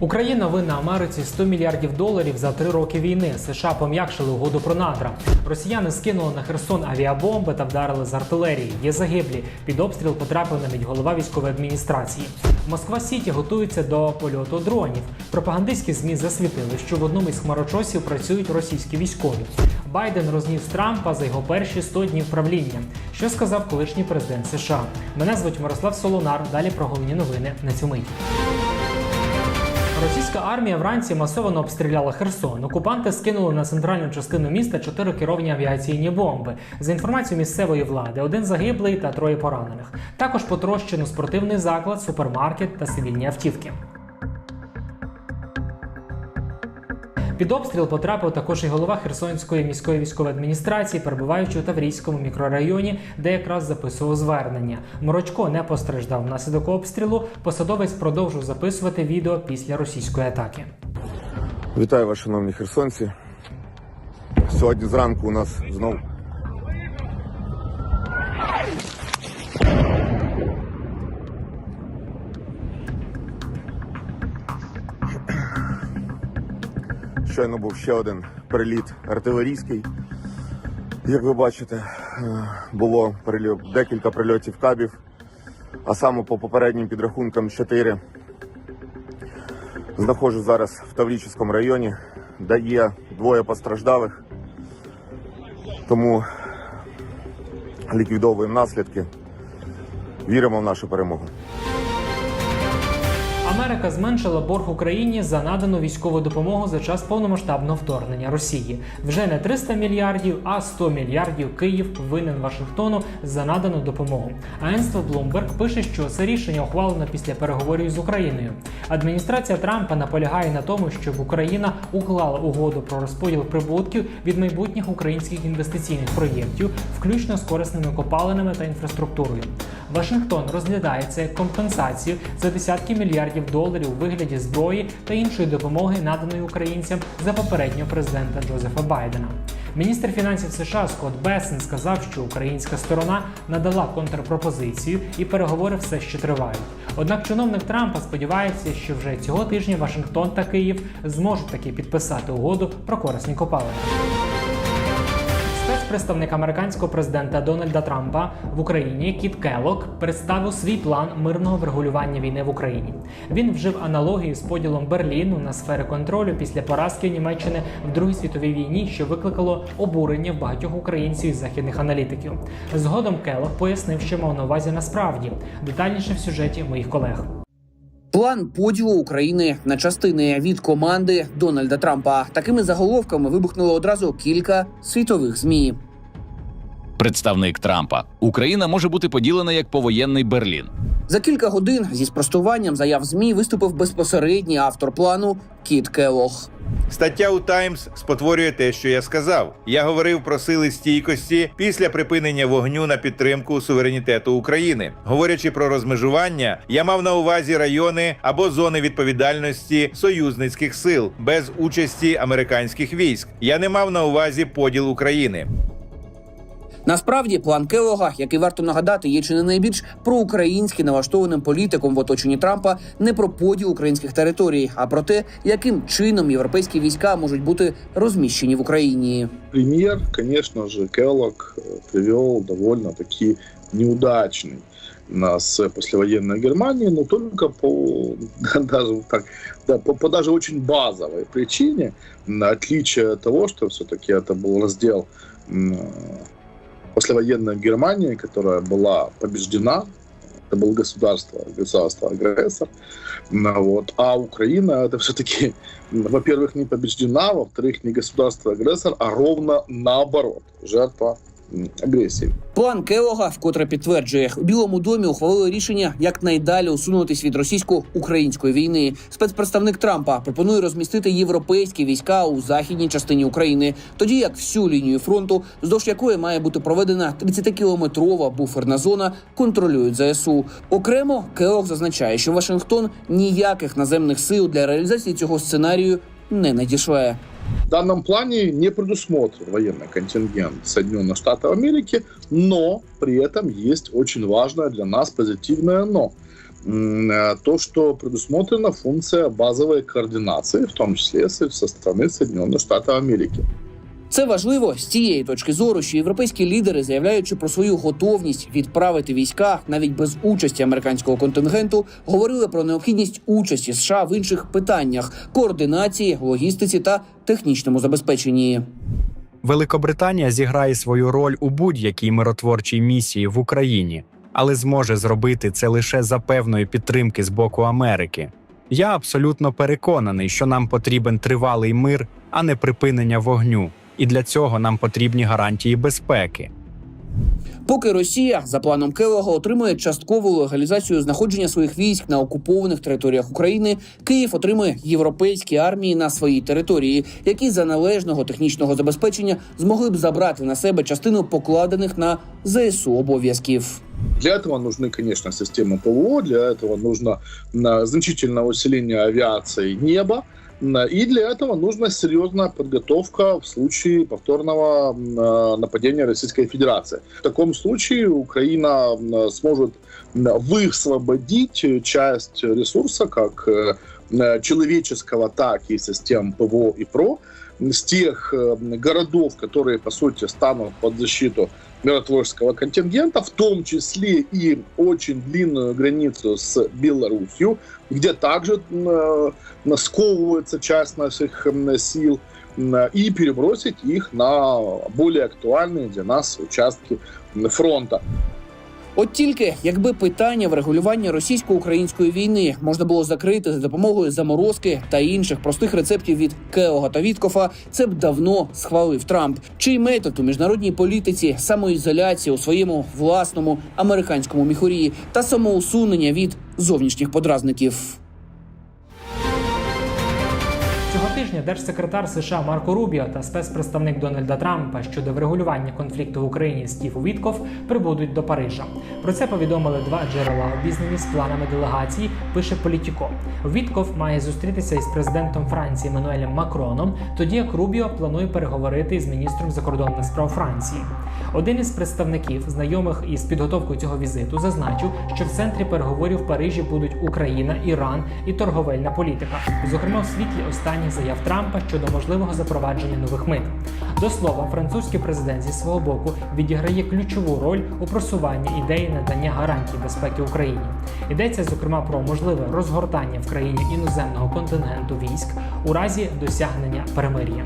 Україна винна Америці 100 мільярдів доларів за три роки війни. США пом'якшили угоду про надра. Росіяни скинули на Херсон авіабомби та вдарили з артилерії. Є загиблі. Під обстріл потрапив навіть голова військової адміністрації. Москва Сіті готується до польоту дронів. Пропагандистські змі засвітили, що в одному із хмарочосів працюють російські військові. Байден розніс Трампа за його перші 100 днів правління. Що сказав колишній президент США? Мене звуть Мирослав Солонар. Далі про головні новини на цю мить. Російська армія вранці масово обстріляла Херсон. Окупанти скинули на центральну частину міста чотири керовані авіаційні бомби. За інформацією місцевої влади, один загиблий та троє поранених. Також потрощено спортивний заклад, супермаркет та цивільні автівки. Під обстріл потрапив також і голова Херсонської міської військової адміністрації, перебуваючи у Таврійському мікрорайоні, де якраз записував звернення. Морочко не постраждав внаслідок обстрілу. Посадовець продовжив записувати відео після російської атаки. Вітаю вас, шановні херсонці. Сьогодні зранку у нас знов щойно був ще один приліт артилерійський. Як ви бачите, е, було декілька прильотів кабів, а саме по попереднім підрахункам 4 Знаходжусь зараз в Таврічському районі, де є двоє постраждалих, тому ліквідовуємо наслідки. Віримо в нашу перемогу. Америка зменшила борг Україні за надану військову допомогу за час повномасштабного вторгнення Росії. Вже не 300 мільярдів, а 100 мільярдів Київ винен Вашингтону за надану допомогу. Агентство Bloomberg пише, що це рішення ухвалено після переговорів з Україною. Адміністрація Трампа наполягає на тому, щоб Україна уклала угоду про розподіл прибутків від майбутніх українських інвестиційних проєктів, включно з корисними копалинами та інфраструктурою. Вашингтон розглядає це як компенсацію за десятки мільярдів доларів у вигляді зброї та іншої допомоги, наданої українцям за попереднього президента Джозефа Байдена. Міністр фінансів США Скотт Бессен сказав, що українська сторона надала контрпропозицію і переговори все ще тривають. Однак чиновник Трампа сподівається, що вже цього тижня Вашингтон та Київ зможуть таки підписати угоду про корисні копалини. Спецпредставник американського президента Дональда Трампа в Україні Кіт Келлок представив свій план мирного врегулювання війни в Україні. Він вжив аналогію з поділом Берліну на сфери контролю після поразки Німеччини в Другій світовій війні, що викликало обурення в багатьох українців і західних аналітиків. Згодом Келлок пояснив, що мав на увазі насправді детальніше в сюжеті моїх колег. План поділу України на частини від команди Дональда Трампа. Такими заголовками вибухнуло одразу кілька світових змі. Представник Трампа Україна може бути поділена як повоєнний Берлін. За кілька годин зі спростуванням заяв змі виступив безпосередній автор плану Кіт Келох. Стаття у Таймс спотворює те, що я сказав. Я говорив про сили стійкості після припинення вогню на підтримку суверенітету України. Говорячи про розмежування, я мав на увазі райони або зони відповідальності союзницьких сил без участі американських військ. Я не мав на увазі поділ України. Насправді, план Келога, який варто нагадати, є чи не найбільш проукраїнськи налаштованим політиком в оточенні Трампа, не про поділ українських територій, а про те, яким чином європейські війська можуть бути розміщені в Україні. Премьер, конечно же, Келлог э, привел довольно-таки неудачный нас послевоенной Германии, но только по даже так, да, по, по даже очень базовой причине, на отличие от того, что все-таки это был раздел м, послевоенной Германии, которая была побеждена, это было государство, государство-агрессор, Ну, вот. А Украина это все-таки, во-первых, не побеждена, во-вторых, не государство-агрессор, а ровно наоборот, жертва м, агрессии. План Келога вкотре підтверджує, у Білому домі ухвалили рішення якнайдалі усунутись від російсько-української війни. Спецпредставник Трампа пропонує розмістити європейські війська у західній частині України, тоді як всю лінію фронту, вздовж якої має бути проведена 30-кілометрова буферна зона, контролюють ЗСУ. Окремо Келог зазначає, що Вашингтон ніяких наземних сил для реалізації цього сценарію не надішле. В данном плане не предусмотрен военный контингент Соединенных Штатов Америки, но при этом есть очень важное для нас позитивное «но». э, то, что предусмотрена функция базовой координации, в том числе со стороны Соединенных Штатов Америки. Це важливо з цієї точки зору, що європейські лідери, заявляючи про свою готовність відправити війська навіть без участі американського контингенту, говорили про необхідність участі США в інших питаннях координації, логістиці та технічному забезпеченні. Великобританія зіграє свою роль у будь-якій миротворчій місії в Україні, але зможе зробити це лише за певної підтримки з боку Америки. Я абсолютно переконаний, що нам потрібен тривалий мир, а не припинення вогню, і для цього нам потрібні гарантії безпеки. Поки Росія за планом Келога отримує часткову легалізацію знаходження своїх військ на окупованих територіях України, Київ отримує європейські армії на своїй території, які за належного технічного забезпечення змогли б забрати на себе частину покладених на ЗСУ обов'язків. Для этого нужны, конечно, системы ПВО, для этого нужно м, значительное усиление авиации неба, м, И для этого нужна серьезная подготовка в случае повторного э, нападения Российской Федерации. В таком случае Украина м, сможет высвободить часть ресурса, как э, э, человеческого, так и систем ПВО и ПРО, с тех э, городов, которые, по сути, станут под защиту миротворческого контингента, в том числе и очень длинную границу с Беларусью, где также э, сковывается часть наших сил, и перебросить их на более актуальные для нас участки фронта. От тільки якби питання врегулювання російсько-української війни можна було закрити за допомогою заморозки та інших простих рецептів від Кеога та Віткофа, це б давно схвалив Трамп, чий метод у міжнародній політиці самоізоляції у своєму власному американському міхурі та самоусунення від зовнішніх подразників. Цього тижня держсекретар США Марко Рубіо та спецпредставник Дональда Трампа щодо врегулювання конфлікту в Україні Стів Вітков прибудуть до Парижа. Про це повідомили два джерела, обізнані з планами делегації. Пише Політіко. Вітков має зустрітися із президентом Франції Еммануелем Макроном, тоді як Рубіо планує переговорити із міністром закордонних справ Франції. Один із представників, знайомих із підготовкою цього візиту, зазначив, що в центрі переговорів в Парижі будуть Україна, Іран і торговельна політика, зокрема в світлі останніх заяв Трампа щодо можливого запровадження нових мит. До слова, французький президент зі свого боку відіграє ключову роль у просуванні ідеї надання гарантій безпеки Україні. Йдеться зокрема про можливе розгортання в країні іноземного контингенту військ у разі досягнення перемир'я.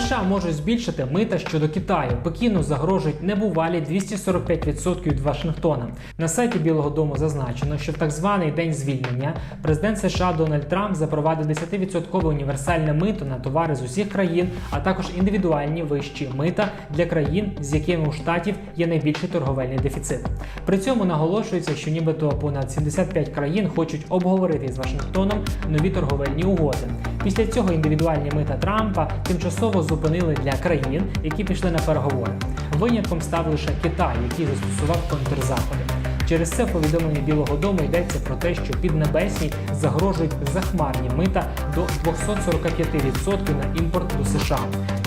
США можуть збільшити мита щодо Китаю. Пекіну загрожують небувалі 245% від Вашингтона. На сайті Білого Дому зазначено, що в так званий день звільнення президент США Дональд Трамп запровадив 10% універсальне мито на товари з усіх країн, а також індивідуальні вищі мита для країн, з якими у штатів є найбільший торговельний дефіцит. При цьому наголошується, що нібито понад 75 країн хочуть обговорити з Вашингтоном нові торговельні угоди. Після цього індивідуальні мита Трампа тимчасово зупинили для країн, які пішли на переговори. Винятком став лише Китай, який застосував контрзаходи. Через це в повідомленні Білого Дому йдеться про те, що піднебесні загрожують захмарні мита до 245% на імпорт до США.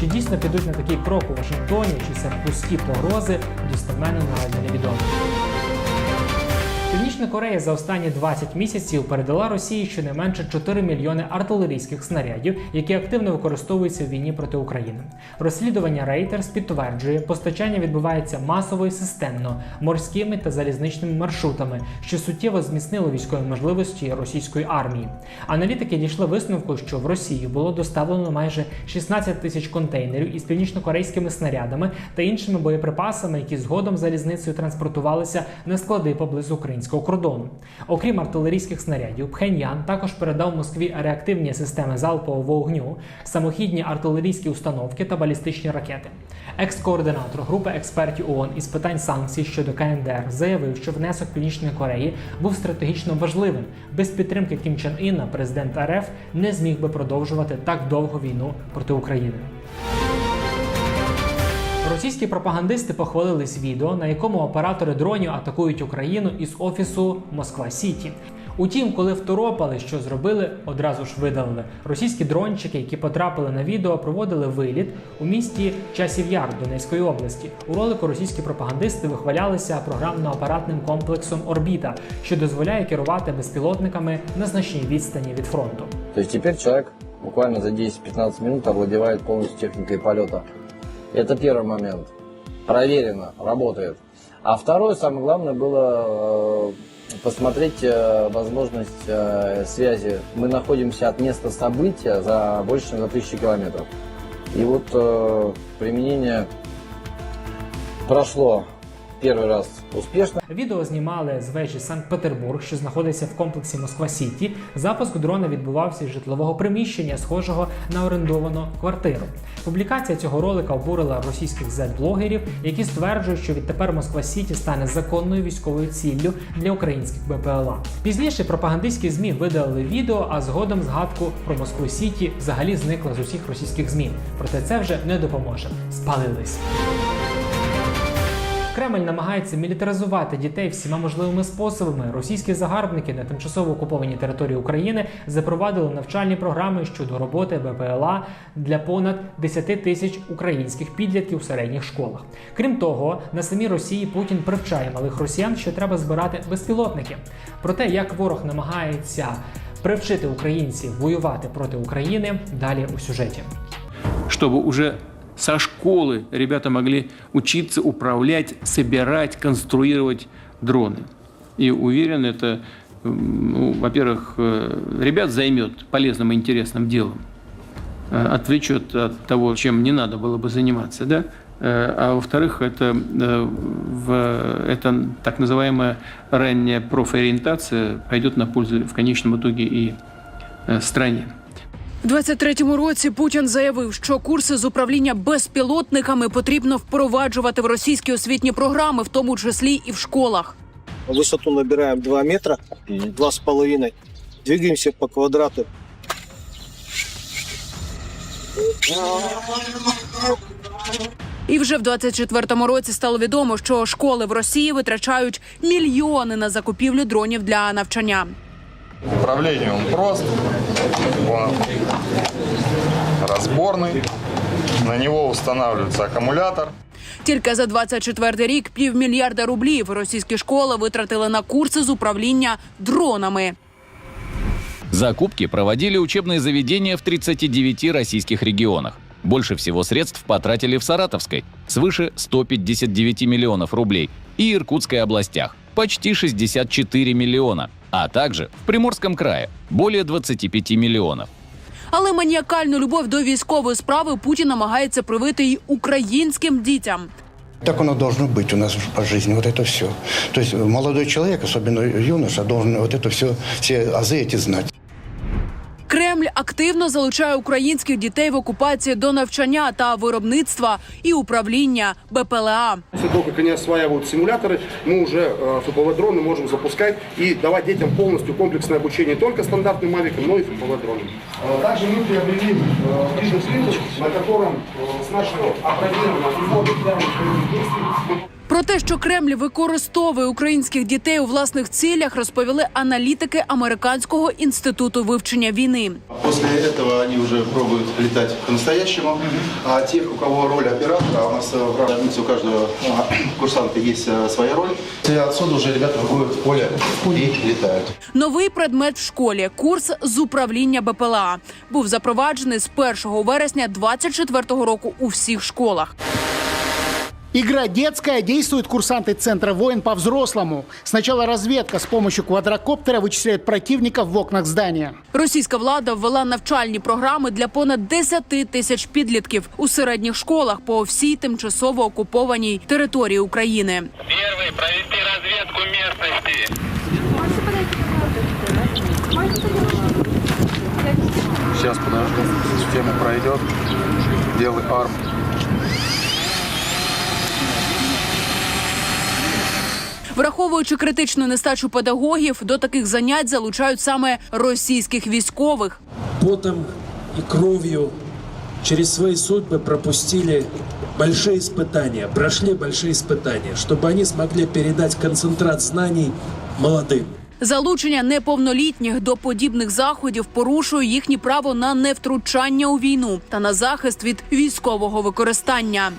Чи дійсно підуть на такий крок у Вашингтоні, чи це пусті погрози, достеменно наразі невідомо. Північна Корея за останні 20 місяців передала Росії щонайменше 4 мільйони артилерійських снарядів, які активно використовуються в війні проти України. Розслідування Reuters підтверджує, постачання відбувається масово і системно морськими та залізничними маршрутами, що суттєво зміцнило військові можливості російської армії. Аналітики дійшли висновку, що в Росію було доставлено майже 16 тисяч контейнерів із північнокорейськими снарядами та іншими боєприпасами, які згодом залізницею транспортувалися на склади поблизу українського кордону. Окрім артилерійських снарядів, Пхеньян також передав Москві реактивні системи залпового вогню, самохідні артилерійські установки та балістичні ракети. Екс-координатор групи експертів ООН із питань санкцій щодо КНДР заявив, що внесок Північної Кореї був стратегічно важливим. Без підтримки Кім Чен Іна президент РФ не зміг би продовжувати так довго війну проти України. Російські пропагандисти похвалились відео, на якому оператори дронів атакують Україну із офісу Москва Сіті. Утім, коли второпали, що зробили, одразу ж видалили. Російські дрончики, які потрапили на відео, проводили виліт у місті Часів Яр Донецької області. У ролику російські пропагандисти вихвалялися програмно-апаратним комплексом Орбіта, що дозволяє керувати безпілотниками на значній відстані від фронту. То есть теперь человек буквально за 10-15 минут овладевает полностью техникой полета. Это первый момент. Проверено, работает. А второе, самое главное, было э, посмотреть э, возможность э, связи. Мы находимся от места события за больше, чем за тысячу километров. И вот применение прошло первый раз успешно. Відео знімали з вежі Санкт-Петербург, що знаходиться в комплексі Москва Сіті. Запуск дрона відбувався з житлового приміщення, схожого на орендовану квартиру. Публікація цього ролика обурила російських Z-блогерів, які стверджують, що відтепер Москва Сіті стане законною військовою ціллю для українських БПЛА. Пізніше пропагандистські змі видалили відео, а згодом згадку про Москву Сіті взагалі зникла з усіх російських змі. Проте це вже не допоможе. Спалились. Кремль намагається мілітаризувати дітей всіма можливими способами. Російські загарбники на тимчасово окупованій території України запровадили навчальні програми щодо роботи БПЛА для понад 10 тисяч українських підлітків у середніх школах. Крім того, на самій Росії Путін привчає малих росіян, що треба збирати безпілотники. Про те, як ворог намагається привчити українців воювати проти України, далі у сюжеті. чтобы уже со школы ребята могли учиться управлять, собирать, конструировать дроны. И уверен, это, ну, во-первых, э, ребят займет полезным и интересным делом, э, отвлечет от того, чем не надо было бы заниматься, да? Э, А во-вторых, это, это так называемая ранняя профориентация пойдет на пользу в конечном итоге и стране. У 23-му році Путін заявив, що курси з управління безпілотниками потрібно впроваджувати в російські освітні програми, в тому числі і в школах. Высоту набираем 2 метра, два с половиной. Двигаемся по квадрату. І вже в 24-му році стало відомо, що школи в Росії витрачають мільйони на закупівлю дронів для навчання. Управление он прост, он разборный, на него устанавливается аккумулятор. Тільки за 24 рік півмільярда рублів російські школи витратили на курси з управління дронами. Закупки проводили учебные заведения в 39 российских регионах. Больше всего средств потратили в Саратовской – свыше 159 миллионов рублей, и Иркутской областях – почти 64 миллиона, а также в Приморском крае – более 25 миллионов. Але маніакальну любов до військової справи Путін намагається привити й українським дітям. Так оно должно быть у нас по жизни, вот это все. То есть молодой человек, особенно юноша, должен вот это все, все азы эти знать. Кремль активно залучає українських дітей в окупації до навчання та виробництва і управління БПЛА. После того, как они осваивают симуляторы, мы уже э, ФПВ-дроны можем запускать и давать детям полностью комплексное обучение не только стандартным мавикам, но и ФПВ-дронам. Э, Также мы приобрели э, бизнес-линку, на котором э, с нашего опробированного и модульных действий Про те, що Кремль використовує українських дітей у власних цілях, розповіли аналітики американського інституту вивчення війни. После этого они уже пробуют летать по-настоящему. А тех, у кого роль оператора, у нас э, в разнице у каждого а, курсанта есть э, своя роль. И отсюда уже ребята выходят в поле и летают. Новий предмет в школі курс з управління БПЛА був запроваджений з 1 вересня 2024 року у всіх школах. Игра детская, действуют курсанты Центра воин по-взрослому. Сначала разведка с помощью квадрокоптера вычисляет противников в окнах здания. Російська влада ввела навчальні програми для понад 10 тисяч підлітків у середніх школах по всій тимчасово окупованій території України. Первый провести разведку местности. Сейчас подожду, система пройдет. Белый арм. Враховуючи критичну нестачу педагогів, до таких занять залучають саме російських військових. потом и кровью через свои судьбы пропустили большие испытания, прошли большие испытания, чтобы они смогли передать концентрат знаний молодым. Залучення неповнолітніх до подібних заходів порушує їхнє право на невтручання у війну та на захист від військового використання.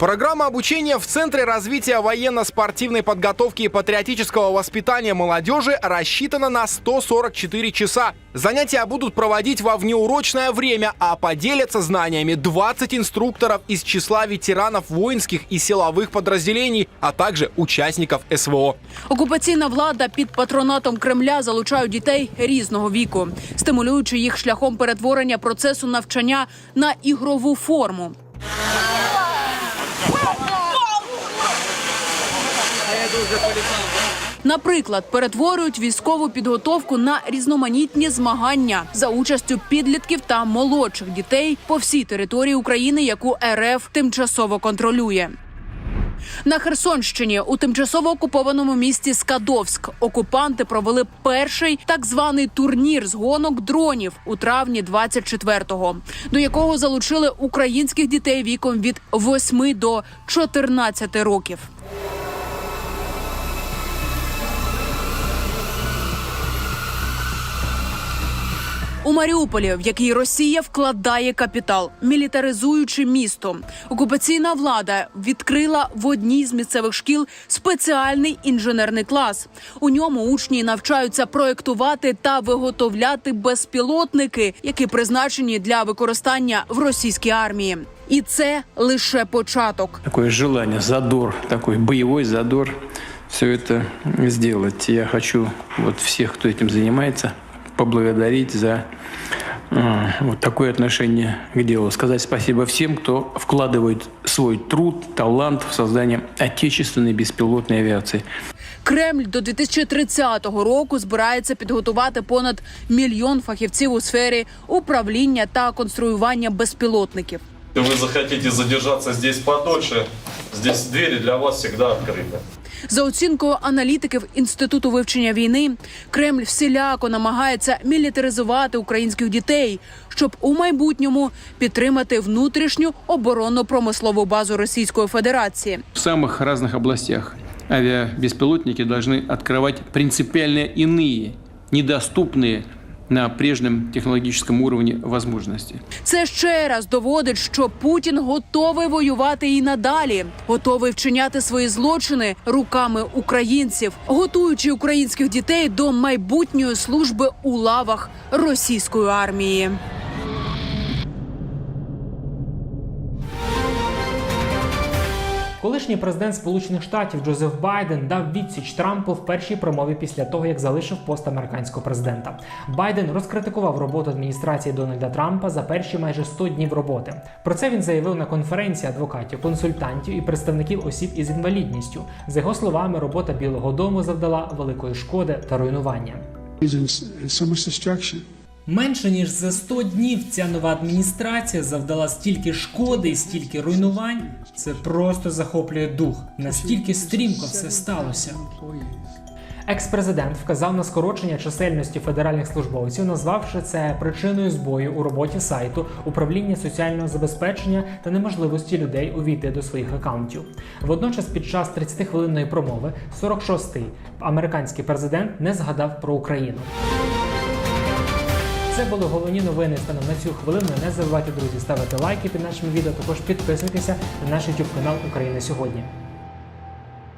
Программа обучения в Центре развития военно-спортивной подготовки и патриотического воспитания молодежи рассчитана на 144 часа. Занятия будут проводить во внеурочное время, а поделятся знаниями 20 инструкторов из числа ветеранов воинских и силовых подразделений, а также участников СВО. Окупаційна влада під патронатом Кремля залучають дітей різного віку, стимулюючи їх шляхом перетворення процесу навчання на ігрову форму. Наприклад, перетворюють військову підготовку на різноманітні змагання за участю підлітків та молодших дітей по всій території України, яку РФ тимчасово контролює. На Херсонщині у тимчасово окупованому місті Скадовськ окупанти провели перший так званий турнір з гонок дронів у травні 24-го, до якого залучили українських дітей віком від 8 до 14 років. У Маріуполі, в який Росія вкладає капітал, мілітаризуючи місто, окупаційна влада відкрила в одній з місцевих шкіл спеціальний інженерний клас. У ньому учні навчаються проектувати та виготовляти безпілотники, які призначені для використання в російській армії. І це лише початок. Такое желание, задор, такой боевой задор все это сделать. Я хочу вот всех, кто этим занимается, поблагодарить за э, вот такое отношение к делу. Сказать спасибо всем, кто вкладывает свой труд, талант в создание отечественной беспилотной авиации. Кремль до 2030 року збирається підготувати понад мільйон фахівців у сфері управління та конструювання безпілотників Вы захотите задержаться здесь подольше, здесь двери для вас всегда открыты. За оцінкою аналітиків інституту вивчення війни, Кремль всіляко намагається мілітаризувати українських дітей, щоб у майбутньому підтримати внутрішню оборонно-промислову базу Російської Федерації. В самых разных областях авиабеспилотники должны открывать принципиально иные, недоступные на прежнем технологическом уровне возможности. Це ще раз доводить, що Путін готовий воювати і надалі, готовий вчиняти свої злочини руками українців, готуючи українських дітей до майбутньої служби у лавах російської армії. Колишній президент Сполучених Штатів Джозеф Байден дав відсіч Трампу в першій промові після того, як залишив пост американського президента. Байден розкритикував роботу адміністрації Дональда Трампа за перші майже 100 днів роботи. Про це він заявив на конференції адвокатів, консультантів і представників осіб із інвалідністю. За його словами, робота Білого Дому завдала великої шкоди та руйнування. Менше ніж за 100 днів ця нова адміністрація завдала стільки шкоди і стільки руйнувань. Це просто захоплює дух. Настільки стрімко все сталося. Екс-президент вказав на скорочення чисельності федеральних службовців, назвавши це причиною збою у роботі сайту, управління соціального забезпечення та неможливості людей увійти до своїх акаунтів. Водночас, під час 30-хвилинної промови, 46-й американський президент не згадав про Україну. Це були головні новини станом на цю хвилину. Не забувайте, друзі, ставити лайки під нашими відео. Також підписуйтеся на наш YouTube канал Україна сьогодні.